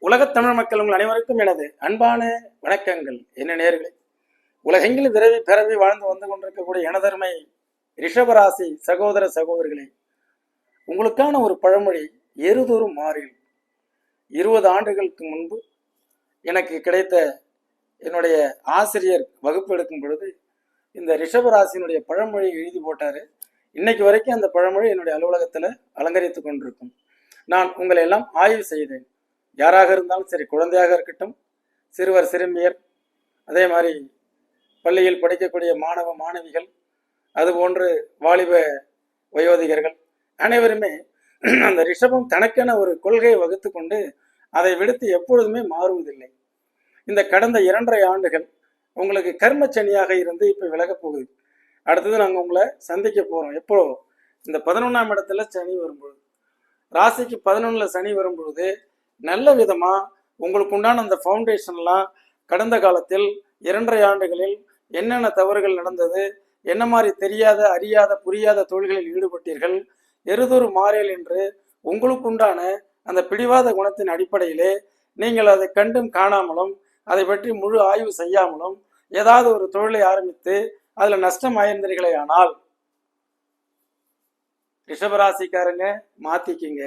உலகத் தமிழ் மக்கள் உங்கள் அனைவருக்கும் எனது அன்பான வணக்கங்கள். என்ன நேர்களே உலகெங்கிலும் விரைவி பிறவி வாழ்ந்து வந்து கொண்டிருக்கக்கூடிய எனதர்மை ரிஷபராசி சகோதர சகோதரிகளே உங்களுக்கான ஒரு பழமொழி எருதொரு மாறில். இருபது ஆண்டுகளுக்கு முன்பு எனக்கு கிடைத்த என்னுடைய ஆசிரியர் வகுப்பு எடுக்கும் பொழுது இந்த ரிஷபராசினுடைய பழமொழி எழுதி போட்டார். இன்னைக்கு வரைக்கும் அந்த பழமொழி என்னுடைய அலுவலகத்தில் அலங்கரித்து கொண்டிருக்கும். நான் உங்களை எல்லாம் ஆய்வு செய்தேன். யாராக இருந்தாலும் சரி குழந்தையாக இருக்கட்டும் சிறுவர் சிறுமியர் அதே மாதிரி பள்ளியில் படிக்கக்கூடிய மாணவ மாணவிகள் அதுபோன்று வாலிப வயோதிகர்கள் அனைவருமே அந்த ரிஷபம் தனக்கென ஒரு கொள்கையை வகுத்து கொண்டு அதை விடுத்து எப்பொழுதுமே மாறுவதில்லை. இந்த கடந்த இரண்டரை ஆண்டுகள் உங்களுக்கு கர்மச்சனியாக இருந்து இப்போ விலகப் போகுது. அடுத்தது நாங்கள் உங்களை சந்திக்க போகிறோம் எப்போ? இந்த பதினொன்றாம் இடத்துல சனி வரும்பொழுது. ராசிக்கு பதினொன்றில் சனி வரும்பொழுது நல்ல விதமாக உங்களுக்கு உண்டான அந்த ஃபவுண்டேஷன்லாம் கடந்த காலத்தில் இரண்டரை ஆண்டுகளில் என்னென்ன தவறுகள் நடந்தது என்ன மாதிரி தெரியாத அறியாத புரியாத தொழில்களில் ஈடுபட்டீர்கள் எருதொரு மாறியல் என்று உங்களுக்குண்டான அந்த பிடிவாத குணத்தின் அடிப்படையிலே நீங்கள் அதை கண்டும் காணாமலும் அதை பற்றி முழு ஆய்வு செய்யாமலும் ஏதாவது ஒரு தொழிலை ஆரம்பித்து அதில் நஷ்டம் ஆயிருந்தீர்களே ஆனால் ரிஷபராசிக்காரங்க மாத்திக்கிங்க.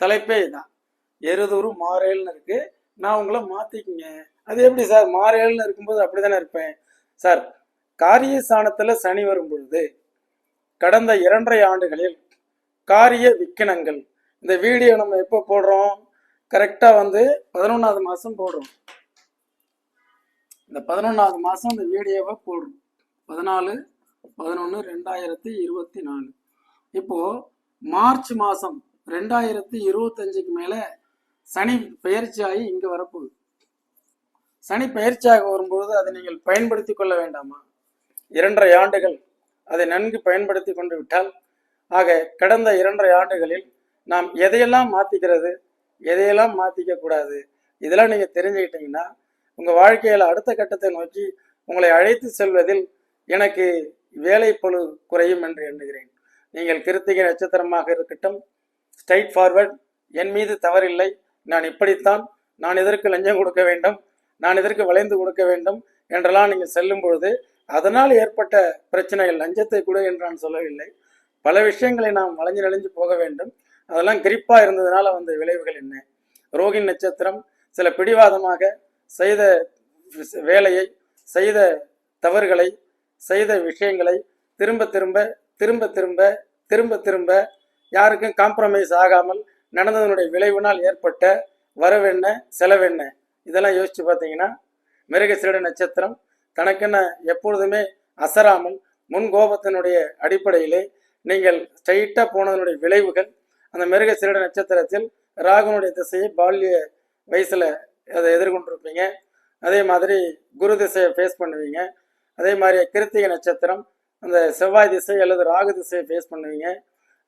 தலைப்பே இதான். எருதூரு மாறேல்னு இருக்கு. நான் உங்களை மாத்திக்கிங்க. அது எப்படி சார்? மாறேல்னு இருக்கும்போது அப்படிதானே இருப்பேன்? சார் காரிய ஸ்தானத்துல சனி வரும் பொழுது கடந்த இரண்டரை ஆண்டுகளில் காரிய விக்கினங்கள். இந்த வீடியோ நம்ம எப்போ போடுறோம்? கரெக்டா வந்து பதினொன்றாவது மாசம் போடுறோம். இந்த பதினொன்றாவது மாசம் இந்த வீடியோவை போடுறோம். பதினாலு பதினொன்று ரெண்டாயிரத்தி இருபத்தி நாலு. இப்போ மார்ச் மாசம் ரெண்டாயிரத்தி இருபத்தஞ்சுக்கு மேலே சனி பயிற்சியாகி இங்கே வரப்போகுது. சனி பயிற்சியாக வரும்பொழுது அதை நீங்கள் பயன்படுத்தி கொள்ள வேண்டாமா? இரண்டரை ஆண்டுகள் அதை நன்கு பயன்படுத்தி கொண்டு விட்டால் ஆக கடந்த இரண்டரை ஆண்டுகளில் நாம் எதையெல்லாம் மாற்றிக்கிறது எதையெல்லாம் மாற்றிக்க கூடாது இதெல்லாம் நீங்கள் தெரிஞ்சுக்கிட்டீங்கன்னா உங்கள் வாழ்க்கையில் அடுத்த கட்டத்தை நோக்கி உங்களை அழைத்து செல்வதில் எனக்கு வேலை பொழு குறையும் என்று எண்ணுகிறேன். நீங்கள் கிருத்திகை நட்சத்திரமாக இருக்கட்டும் ஸ்ட்ரைட் ஃபார்வர்ட் என் மீது தவறில்லை நான் இப்படித்தான் நான் இதற்கு லஞ்சம் கொடுக்க வேண்டும் நான் இதற்கு வளைந்து கொடுக்க வேண்டும் என்றெல்லாம் நீங்கள் செல்லும் பொழுது அதனால் ஏற்பட்ட பிரச்சனைகள் லஞ்சத்தை கூட என்று நான் சொல்லவில்லை. பல விஷயங்களை நாம் வளைஞ்சு நெளிஞ்சு போக வேண்டும். அதெல்லாம் கிரிப்பாக இருந்ததுனால வந்த விளைவுகள் என்ன? ரோகின் நட்சத்திரம் சில பிடிவாதமாக செய்த வேலையை செய்த தவறுகளை செய்த விஷயங்களை திரும்ப திரும்ப திரும்ப திரும்ப திரும்ப திரும்ப யாருக்கும் காம்ப்ரமைஸ் ஆகாமல் நடந்ததனுடைய விளைவினால் ஏற்பட்ட வரவென்ன செலவென்ன இதெல்லாம் யோசிச்சு பார்த்தீங்கன்னா மிருகசீட நட்சத்திரம் தனக்கென்ன எப்பொழுதுமே அசராமல் முன் கோபத்தினுடைய அடிப்படையிலே நீங்கள் ஸ்ட்ரைட்டாக போனதனுடைய விளைவுகள் அந்த மிருகசீட நட்சத்திரத்தில் ராகுனுடைய திசையை பால்ய வயசில் அதை எதிர்கொண்டிருப்பீங்க. அதே மாதிரி குரு திசையை ஃபேஸ் பண்ணுவீங்க. அதே மாதிரி கிருத்திகை நட்சத்திரம் அந்த செவ்வாய் திசை அல்லது ராகு திசையை ஃபேஸ் பண்ணுவீங்க.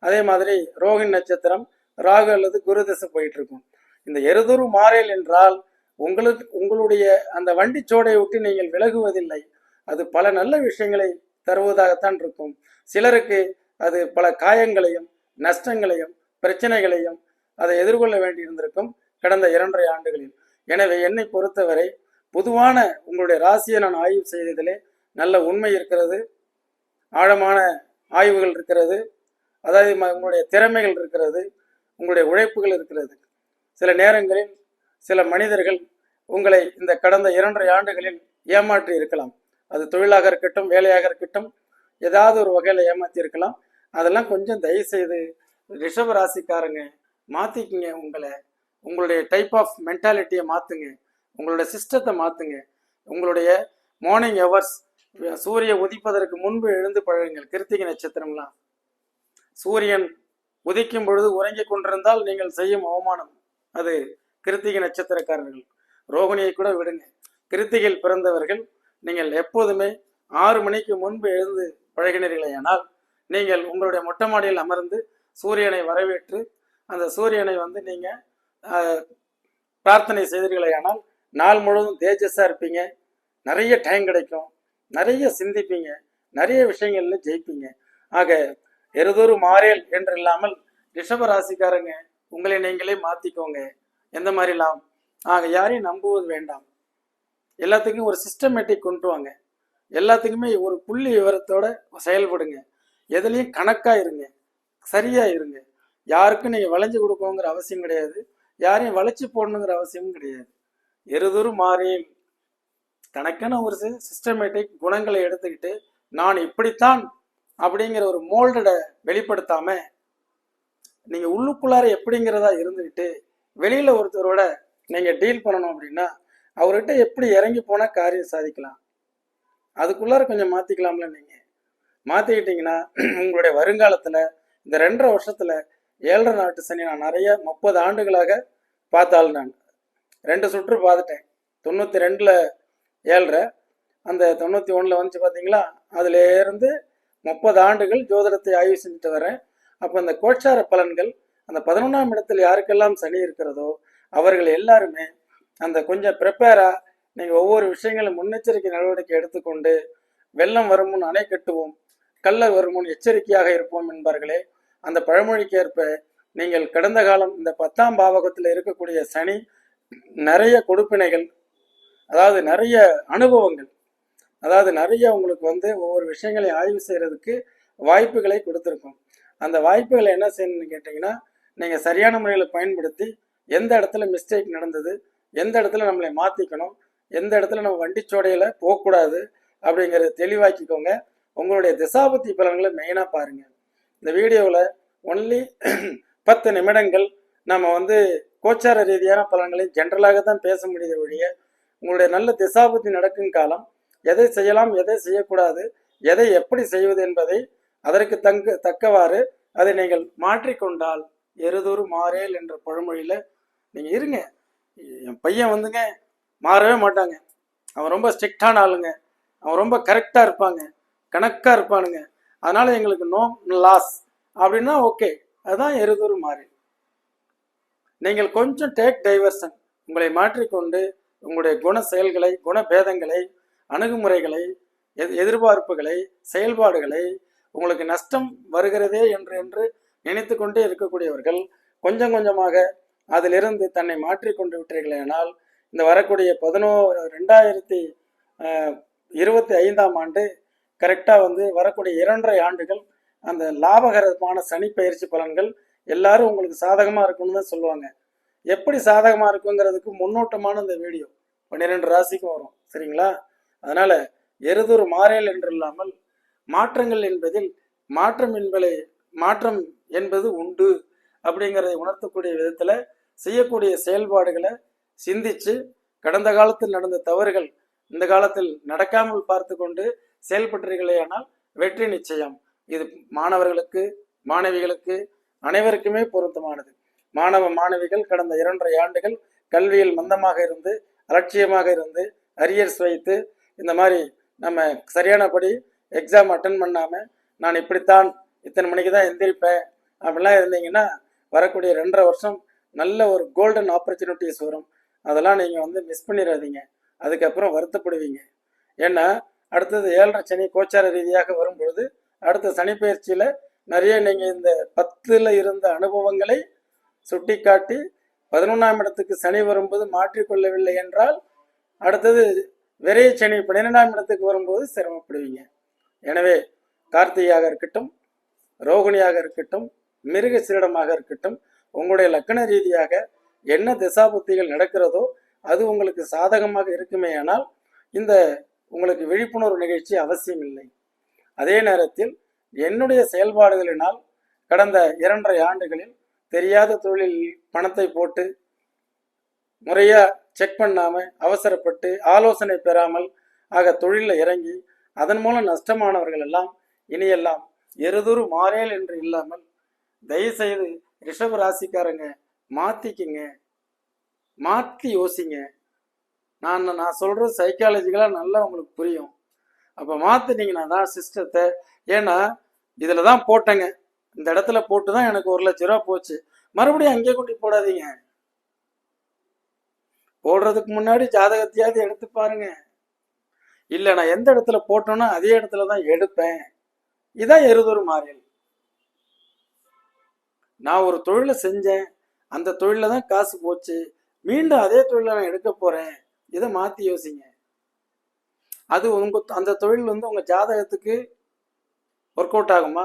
அதே மாதிரி ரோகிணி நட்சத்திரம் ராகு அல்லது குரு திசை போயிட்டு இருக்கும் இந்த எருதுரு மாறேல் என்றால் உங்களுக்கு உங்களுடைய அந்த வண்டிச்சோடையை விட்டு நீங்கள் விலகுவதில்லை. அது பல நல்ல விஷயங்களை தருவதாகத்தான் இருக்கும். சிலருக்கு அது பல காயங்களையும் நஷ்டங்களையும் பிரச்சனைகளையும் அதை எதிர்கொள்ள வேண்டியிருந்திருக்கும் கடந்த இரண்டரை ஆண்டுகளில். எனவே என்னை பொறுத்தவரை பொதுவான உங்களுடைய ராசியை நான் ஆய்வு செய்ததிலே நல்ல உண்மை இருக்கிறது ஆழமான ஆய்வுகள் இருக்கிறது அதாவது ம- உங்களுடைய திறமைகள் இருக்கிறது உங்களுடைய உழைப்புகள் இருக்கிறது. சில நேரங்களில் சில மனிதர்கள் உங்களை இந்த கடந்த இரண்டரை ஆண்டுகளில் ஏமாற்றி இருக்கலாம். அது தொழிலாக இருக்கட்டும் வேலையாக இருக்கட்டும் ஏதாவது ஒரு வகையில் ஏமாற்றி இருக்கலாம். அதெல்லாம் கொஞ்சம் தயவு செய்து ரிஷப ராசிக்காரங்க மாற்றிக்குங்க உங்களை. உங்களுடைய டைப் ஆஃப் மென்டாலிட்டியை மாற்றுங்க உங்களுடைய சிஸ்டத்தை மாற்றுங்க உங்களுடைய மார்னிங் ஹவர்ஸ் சூரிய உதிப்பதற்கு முன்பு எழுந்து பழகுங்கள். கிருத்திகை நட்சத்திரம்லாம். சூரியன் உதிக்கும் பொழுது உறங்கிக் கொண்டிருந்தால் நீங்கள் செய்யும் அவமானம். அது கிருத்திகை நட்சத்திரக்காரர்கள். ரோகிணியை கூட விடுங்க. கிருத்திகையில் பிறந்தவர்கள் நீங்கள் எப்போதுமே ஆறு மணிக்கு முன்பு எழுந்து பழகினீர்களேயானால் நீங்கள் உங்களுடைய மொட்டை மாடியில் அமர்ந்து சூரியனை வரவேற்று அந்த சூரியனை வந்து நீங்கள் பிரார்த்தனை செய்தீர்களேயானால் நாள் முழுவதும் தேஜஸாக இருப்பீங்க. நிறைய டைம் கிடைக்கும். நிறைய சிந்திப்பீங்க. நிறைய விஷயங்கள்ல ஜெயிப்பீங்க. ஆக எருதொரு மாறேல் என்று இல்லாமல் ரிஷப ராசிக்காரங்க உங்களை நீங்களே மாத்திக்கோங்க. எந்த மாதிரிலாம்? ஆக யாரையும் நம்புவது வேண்டாம். எல்லாத்துக்கும் ஒரு சிஸ்டமேட்டிக் கொண்டு வாங்க. எல்லாத்துக்குமே ஒரு புள்ளி விவரத்தோட செயல்படுங்க. எதுலேயும் கணக்காக இருங்க. சரியாக இருங்க. யாருக்கும் நீங்கள் வளைஞ்சு கொடுக்கணுங்கிற அவசியம் கிடையாது. யாரையும் வளைச்சு போடணுங்கிற அவசியமும் கிடையாது. எருதுரு மாறேன் தனக்கான ஒரு சிஸ்டமேட்டிக் குணங்களை எடுத்துக்கிட்டு நான் இப்படித்தான் அப்படிங்கிற ஒரு மோல்டடை வெளிப்படுத்தாம நீங்க உள்ளுக்குள்ளார எப்படிங்கிறதா இருந்துக்கிட்டு வெளியில ஒருத்தரோட நீங்க டீல் பண்ணணும் அப்படின்னா அவர்கிட்ட எப்படி இறங்கி போனா காரியம் சாதிக்கலாம்? அதுக்குள்ளார கொஞ்சம் மாத்திக்கலாம்ல நீங்க. மாத்திக்கிட்டீங்கன்னா உங்களுடைய வருங்காலத்துல இந்த ரெண்டரை வருஷத்துல ஏழரை நாட்டு சனி நான் நிறைய முப்பது ஆண்டுகளாக பார்த்தாள் நான் ரெண்டு சுற்று பார்த்துட்டேன். தொண்ணூத்தி ரெண்டுல ஏழரை அந்த தொண்ணூத்தி ஒண்ணுல வந்துச்சு பாத்தீங்களா? அதுல இருந்து முப்பது ஆண்டுகள் ஜோதிடத்தை ஆய்வு செஞ்சுட்டு வரேன். அப்போ அந்த கோட்சார பலன்கள் அந்த பதினொன்றாம் இடத்தில் யாருக்கெல்லாம் சனி இருக்கிறதோ அவர்கள் எல்லாருமே அந்த கொஞ்சம் ப்ரிப்பேராக நீங்கள் ஒவ்வொரு விஷயங்களும் முன்னெச்சரிக்கை நடவடிக்கை எடுத்துக்கொண்டு வெள்ளம் வருமுன் அணை கட்டுவோம் கள்ள வருமுன் எச்சரிக்கையாக இருப்போம் என்பார்களே அந்த பழமொழிக்கு ஏற்ப நீங்கள் கடந்த காலம் இந்த பத்தாம் பாவகத்தில் இருக்கக்கூடிய சனி நிறைய கொடுப்பினைகள் அதாவது நிறைய அனுபவங்கள் அதாவது நிறைய உங்களுக்கு வந்து ஒவ்வொரு விஷயங்களை ஆய்வு செய்யறதுக்கு வாய்ப்புகளை கொடுத்துருக்கோம். அந்த வாய்ப்புகளை என்ன செய்யணும்னு கேட்டிங்கன்னா நீங்கள் சரியான முறையில் பயன்படுத்தி எந்த இடத்துல மிஸ்டேக் நடந்தது எந்த இடத்துல நம்மளை மாற்றிக்கணும் எந்த இடத்துல நம்ம வண்டிச்சோடையில் போகக்கூடாது அப்படிங்கிறத தெளிவாக்கிக்கோங்க. உங்களுடைய திசாபத்தி பலன்களை மெயினாக பாருங்கள் இந்த வீடியோவில் ஒன்லி பத்து நிமிடங்கள் நம்ம வந்து கோச்சார ரீதியான பலன்களை ஜென்ரலாக தான் பேச முடியுத ஒழிய உங்களுடைய நல்ல திசாபத்தி நடக்கும் காலம் எதை செய்யலாம் எதை செய்யக்கூடாது எதை எப்படி செய்வது என்பதை அதற்கு தங்கு தக்கவாறு அதை நீங்கள் மாற்றிக்கொண்டால் எருதொரு மாறேல் என்ற பழமொழியில் நீங்கள் இருங்க. என் பையன் வந்துங்க மாறவே மாட்டாங்க. அவன் ரொம்ப ஸ்ட்ரிக்டான ஆளுங்க. அவன் ரொம்ப கரெக்டாக இருப்பாங்க கணக்காக இருப்பானுங்க. அதனால எங்களுக்கு நோ லாஸ். அப்படின்னா ஓகே அதுதான் எருதொரு மாறி நீங்கள் கொஞ்சம் டேக் டைவர்ஷன். உங்களை மாற்றிக்கொண்டு உங்களுடைய குண செயல்களை குணபேதங்களை அணுகுமுறைகளை எதிர்- எதிர்பார்ப்புகளை செயல்பாடுகளை உங்களுக்கு நஷ்டம் வருகிறதே என்று என்று நினைத்து கொண்டே இருக்கக்கூடியவர்கள் கொஞ்சம் கொஞ்சமாக அதிலிருந்து தன்னை மாற்றிக்கொண்டு விட்டீர்களானால் இந்த வரக்கூடிய பதினோ ரெண்டாயிரத்தி இருபத்தி ஐந்தாம் ஆண்டு கரெக்டாக வந்து வரக்கூடிய இரண்டரை ஆண்டுகள் அந்த லாபகரமான சனி பயிற்சி பலன்கள் எல்லாரும் உங்களுக்கு சாதகமாக இருக்கும்னு தான் சொல்லுவாங்க. எப்படி சாதகமாக இருக்குங்கிறதுக்கு முன்னோட்டமான இந்த வீடியோ. பன்னிரெண்டு ராசிக்கும் வரும். சரிங்களா? அதனால எருதூர் மாறேல் என்றில்லாமல் மாற்றங்கள் என்பதில் மாற்றம் என்பதை மாற்றம் என்பது உண்டு அப்படிங்கிறதை உணர்த்தக்கூடிய விதத்துல செய்யக்கூடிய செயல்பாடுகளை சிந்திச்சு கடந்த காலத்தில் நடந்த தவறுகள் இந்த காலத்தில் நடக்காமல் பார்த்து கொண்டு செயல்பட்டீர்களேயானால் வெற்றி நிச்சயம். இது மாணவர்களுக்கு மாணவிகளுக்கு அனைவருக்குமே பொருத்தமானது. மாணவ மாணவிகள் கடந்த இரண்டரை ஆண்டுகள் கல்வியில் மந்தமாக இருந்து அலட்சியமாக இருந்து அரியர்ஸ் வைத்து இந்த மாதிரி நம்ம சரியானபடி எக்ஸாம் அட்டன் பண்ணாமல் நான் இப்படித்தான் இத்தனை மணிக்கு தான் எந்திரிப்பேன். அப்படிலாம் இருந்தீங்கன்னா வரக்கூடிய ரெண்டரை வருஷம் நல்ல ஒரு கோல்டன் ஆப்பர்ச்சுனிட்டிஸ் வரும். அதெல்லாம் நீங்கள் வந்து மிஸ் பண்ணிடாதீங்க. அதுக்கப்புறம் வருத்தப்படுவீங்க. ஏன்னா அடுத்தது ஏழரை சனி கோச்சார ரீதியாக வரும்பொழுது அடுத்த சனி பயிற்சியில் நிறைய நீங்கள் இந்த பத்தில் இருந்த அனுபவங்களை சுட்டி காட்டி பதினொன்றாம் இடத்துக்கு சனி வரும்போது மாற்றிக்கொள்ளவில்லை என்றால் அடுத்தது விரைய சனி பன்னிரெண்டாம் இடத்துக்கு வரும்போது சிரமப்படுவீங்க. எனவே கார்த்திகையாக இருக்கட்டும் ரோகிணியாக இருக்கட்டும் மிருக சீடமாக இருக்கட்டும் உங்களுடைய லக்கண ரீதியாக என்ன திசாபுத்திகள் நடக்கிறதோ அது உங்களுக்கு சாதகமாக இருக்குமே ஆனால் இந்த உங்களுக்கு விழிப்புணர்வு நிகழ்ச்சி அவசியம் இல்லை அதே நேரத்தில் என்னுடைய செயல்பாடுகளினால் கடந்த இரண்டரை ஆண்டுகளில் தெரியாத தொழிலில் பணத்தை போட்டு முறையாக செக் பண்ணாம அவசரப்பட்டு ஆலோசனை பெறாமல் ஆக தொழிலில் இறங்கி அதன் மூலம் நஷ்டமானவர்கள் எல்லாம் இனியெல்லாம் எருதுரு மாறேல் என்று இல்லாமல் தயவு செய்து ரிஷப ராசிக்காரங்க மாத்திக்குங்க. மாற்றி யோசிங்க. நான் நான் சொல்கிற சைக்காலஜிக்கலாக நல்லா உங்களுக்கு புரியும். அப்போ மாற்றினீங்கன்னா தான் சிஸ்டத்தை ஏன்னா இதில் தான் போட்டேங்க. இந்த இடத்துல போட்டு தான் எனக்கு ஒரு லட்ச ரூபா போச்சு. மறுபடியும் அங்கே கொண்டு போடாதீங்க. போடுறதுக்கு முன்னாடி ஜாதகத்தையாவது எடுத்து பாருங்க. இல்லை நான் எந்த இடத்துல போட்டோன்னா அதே இடத்துல தான் எடுப்பேன். இதான் எருதொரு மாறியல் நான் ஒரு தொழிலை செஞ்சேன். அந்த தொழில தான் காசு போச்சு. மீண்டும் அதே தொழிலை நான் எடுக்க போறேன். இதை மாத்தி யோசிங்க. அது உங்க அந்த தொழில் வந்து உங்க ஜாதகத்துக்கு ஒர்க் அவுட் ஆகுமா?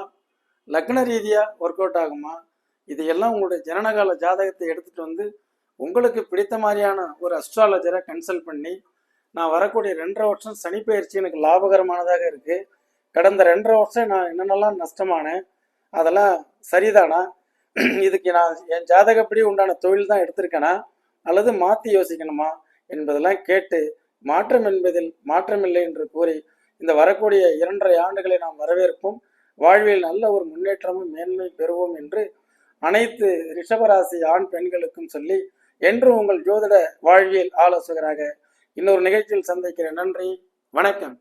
லக்ன ரீதியா ஒர்க் அவுட் ஆகுமா? இதையெல்லாம் எல்லாம் உங்களுடைய ஜனனகால ஜாதகத்தை எடுத்துட்டு வந்து உங்களுக்கு பிடித்த மாதிரியான ஒரு அஸ்ட்ராலஜரை கன்சல்ட் பண்ணி நான் வரக்கூடிய ரெண்டரை வருஷம் சனி பயிற்சி எனக்கு லாபகரமானதாக இருக்கு. கடந்த ரெண்டரை வருஷம் நான் என்னென்னலாம் நஷ்டமானேன் அதெல்லாம் சரிதானா? இதுக்கு நான் என் ஜாதகப்படி உண்டான தொழில் தான் எடுத்திருக்கேனா? அல்லது மாற்றி யோசிக்கணுமா? என்பதெல்லாம் கேட்டு மாற்றம் என்பதில் மாற்றமில்லை என்று கூறி இந்த வரக்கூடிய இரண்டரை ஆண்டுகளை நாம் வரவேற்போம். வாழ்வில் நல்ல ஒரு முன்னேற்றமும் மேன்மை பெறுவோம் என்று அனைத்து ரிஷபராசி ஆண் பெண்களுக்கும் சொல்லி என்றும் உங்கள் ஜோதிட வாழ்வியல் ஆலோசகராக இன்னொரு நிகழ்ச்சியில் சந்திக்கிறேன். நன்றி. வணக்கம்.